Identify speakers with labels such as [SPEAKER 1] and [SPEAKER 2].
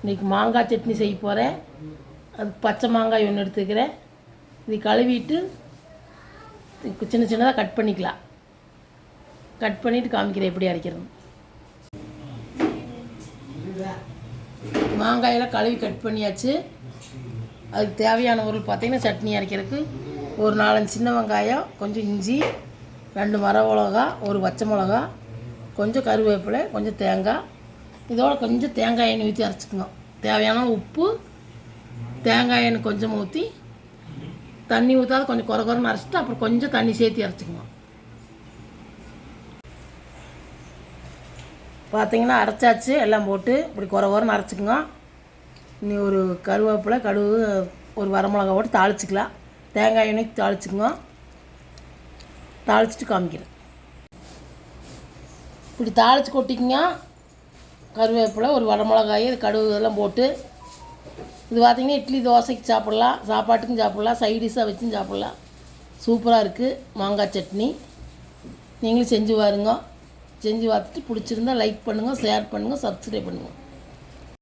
[SPEAKER 1] இன்றைக்கி மாங்காய் சட்னி செய்ய போகிறேன் அது பச்சை மாங்காய் ஒன்று எடுத்துக்கிறேன். இது கழுவிட்டு சின்ன சின்னதாக கட் பண்ணிக்கலாம். கட் பண்ணிவிட்டு காமிக்கிறேன் எப்படி அரைக்கிறது மாங்காயெல்லாம் கழுவி கட் பண்ணியாச்சு. அதுக்கு தேவையான பொருள் பார்த்திங்கன்னா சட்னி அரைக்கிறதுக்கு ஒரு நாலஞ்சு சின்ன வெங்காயம் கொஞ்சம் இஞ்சி ரெண்டு மர மிளகா ஒரு பச்சை மிளகா கொஞ்சம் கருவேப்பிலை கொஞ்சம் தேங்காய் இதோட கொஞ்சம் தேங்காய் எண்ணெய் ஊற்றி அரைச்சிக்கணும். தேவையான உப்பு தேங்காய் எண்ணெய் கொஞ்சம் ஊற்றி தண்ணி ஊற்றாத கொஞ்சம் குறை குறைன்னு அரைச்சிட்டு அப்புறம் கொஞ்சம் தண்ணி சேர்த்து அரைச்சிக்கணும். பார்த்தீங்கன்னா அரைச்சாச்சு எல்லாம் போட்டு இப்படி குறை குறைன்னு அரைச்சிக்கோங்க. இனி ஒரு கருவேப்பிலை கடுகு ஒரு வரமிளகா போட்டு தாளிச்சிக்கலாம். தேங்காய் எண்ணெய் தாளிச்சுக்குங்க. தாளிச்சிட்டு காமிக்கிறேன். இப்படி தாளித்து கொட்டிக்கங்க. கருவேப்பிலை ஒரு வடமிளகாய் கடுகு இதெல்லாம் போட்டு இது பார்த்திங்கன்னா இட்லி தோசைக்கு சாப்பிட்லாம் சாப்பாட்டுக்கும் சாப்பிட்லாம் சைடிஷாக வச்சும் சாப்பிட்லாம். சூப்பராக இருக்குது மாங்காய் சட்னி. நீங்களும் செஞ்சு பாருங்க. செஞ்சு பார்த்துட்டு பிடிச்சிருந்தா லைக் பண்ணுங்கள் ஷேர் பண்ணுங்கள் சப்ஸ்கிரைப் பண்ணுங்கள்